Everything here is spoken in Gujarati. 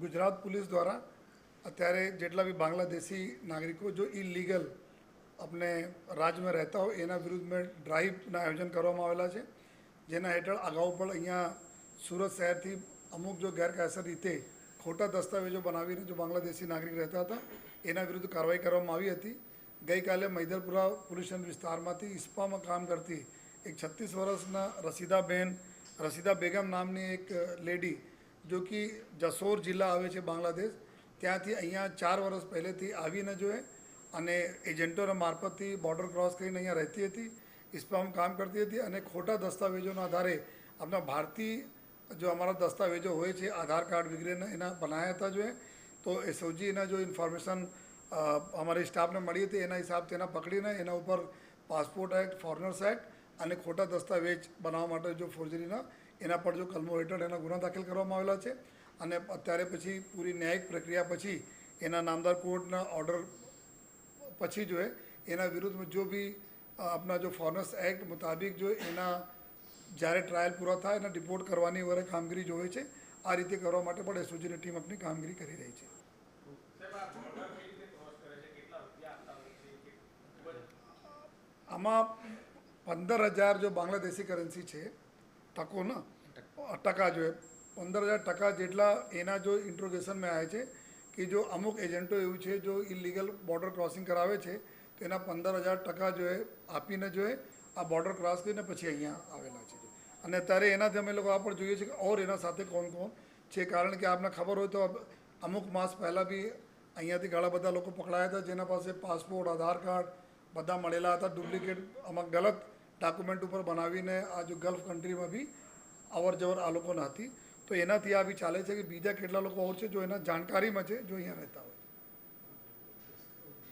ગુજરાત પોલીસ દ્વારા અત્યારે જેટલા બી બાંગ્લાદેશી નાગરિકો જો ઇલીગલ આપણે રાજ્યમાં રહેતા હોય, એના વિરુદ્ધમાં ડ્રાઈવના આયોજન કરવામાં આવેલા છે. જેના હેઠળ અગાઉ પણ અહીંયા સુરત શહેરથી અમુક જો ગેરકાયદેસર રીતે ખોટા દસ્તાવેજો બનાવીને જો બાંગ્લાદેશી નાગરિક રહેતા હતા, એના વિરુદ્ધ કાર્યવાહી કરવામાં આવી હતી. ગઈકાલે મૈદરપુરા પોલીસ સ્ટેશન વિસ્તારમાંથી ઇસ્પામાં કામ કરતી એક છત્રીસ વર્ષના રસીદાબેન રસીદા બેગમ નામની એક લેડી જો કે જસોર જિલ્લા આવે છે બાંગ્લાદેશ, ત્યાંથી અહીંયા ચાર વર્ષ પહેલેથી આવીને જોઈએ અને એજન્ટોના મારફતથી બોર્ડર ક્રોસ કરીને અહીંયા રહેતી હતી, ઇસ્પામ કામ કરતી હતી અને ખોટા દસ્તાવેજોના આધારે આપણા ભારતીય જો અમારા દસ્તાવેજો હોય છે, આધાર કાર્ડ વગેરેના એના બનાવ્યા હતા જોઈએ તો એસઓજી એના જો ઇન્ફોર્મેશન અમારી સ્ટાફને મળી હતી, એના હિસાબથી એના પકડીને એના ઉપર પાસપોર્ટ એક્ટ, ફોરેનર્સ એક્ટ અને ખોટા દસ્તાવેજ બનાવવા માટે જો ફોર્જરીના એના પર જો કલમો હેઠળ એના ગુના દાખલ કરવામાં આવેલા છે અને અત્યારે પછી પૂરી ન્યાયિક પ્રક્રિયા પછી એના નામદાર કોર્ટના ઓર્ડર પછી જો એના વિરુદ્ધમાં જો બી આપના જો ફોરેનર્સ એક્ટ મુતાબિક જો એના જ્યારે ટ્રાયલ પૂરા થાય એના રિપોર્ટ કરવાની વગેરે કામગીરી જોવે છે, આ રીતે કરવા માટે પણ એસઓજીની ટીમ આપણી કામગીરી કરી રહી છે. આમાં પંદર હજાર જો બાંગ્લાદેશી કરન્સી છે, ટકો ના, ટકા જો પંદર હજાર ટકા જેટલા એના જો ઇન્ટ્રોગેશનમાં આવે છે, કે જો અમુક એજન્ટો એવું છે, જો ઇલીગલ બોર્ડર ક્રોસિંગ કરાવે છે, તો એના પંદર હજાર ટકા જો આપીને જો આ બોર્ડર ક્રોસ કરીને પછી અહીંયા આવેલા છે અને અત્યારે એનાથી અમે લોકો આ પણ જોઈએ છે કે ઓર એના સાથે કોણ કોણ છે, કારણ કે આપને ખબર હોય તો અમુક માસ પહેલાં બી અહીંયાથી ઘણા બધા લોકો પકડાયા હતા, જેના પાસે પાસપોર્ટ આધાર કાર્ડ બધા મળેલા હતા ડુપ્લિકેટ આમાં ગલત ડોક્યુમેન્ટ ઉપર બનાવીને આ જો ગલ્ફ કન્ટ્રીમાં બી અવર જવર આ લોકોને હતી તો એનાથી આ બી ચાલે છે કે બીજા કેટલા લોકો ઓર છે, જો એના જાણકારીમાં છે, જો અહીંયા રહેતા હોય.